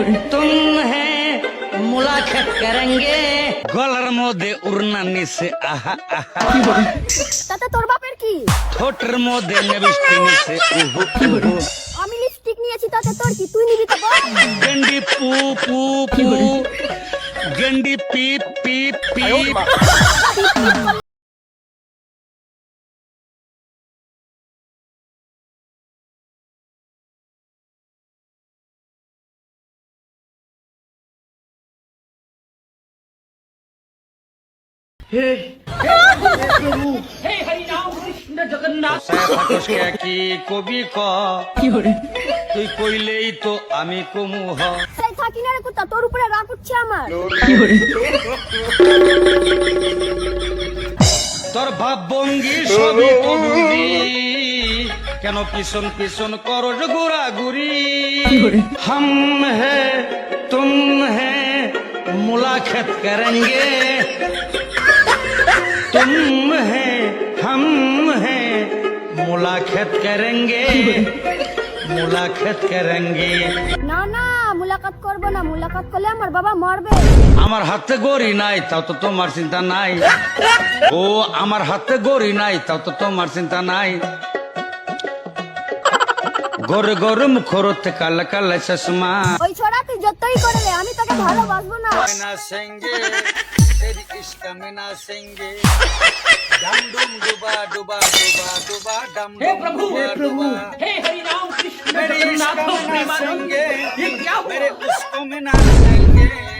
तुम है मुलाकात करेंगे গলার মধ্যে উড়না নিচে আহা আহা তাতে তোর বাপের কি ঠোঁটের মধ্যে নেবিষ্টি নিচে উহু উহু আমি লিপস্টিক নিয়েছি তাতে তোর কি তুই নিবি তো বল গন্ডি পু পু পু গন্ডি পিপ পিপ পিপ কি কবি ক তুই কইলেই তো আমি কমু হ সেই থাকি না রে কুত্তা তোর উপরে রাগ উঠছে আমার তোর ভাব ভঙ্গি সবই তো বুঝি কেন পিছন পিছন করো ঘোরা ঘুরি हम है तुम है मुलाकात करेंगे तुम है हम है मुलाकात करेंगे मुलाकात करेंगे না না মুলাকাত করবো না মুলাকাত করলে আমার বাবা মরবে আমার হাতে গড়ি নাই তাও তো তোমার চিন্তা নাই ও আমার হাতে গড়ি নাই তাও তো তোমার চিন্তা নাই গরে গরে মুখরতে কালা কালা চশমা ওই ছোড়া তুই যতই করলে আমি তোকে ভালোবাসবো না না সেঙ্গে তেরি ইশক में ना सेंगे डम डुम डुबा डुबा डुबा डुबा डम हे प्रभु हे प्रभु हे हरि राम कृष्ण मेरे इश्क में ना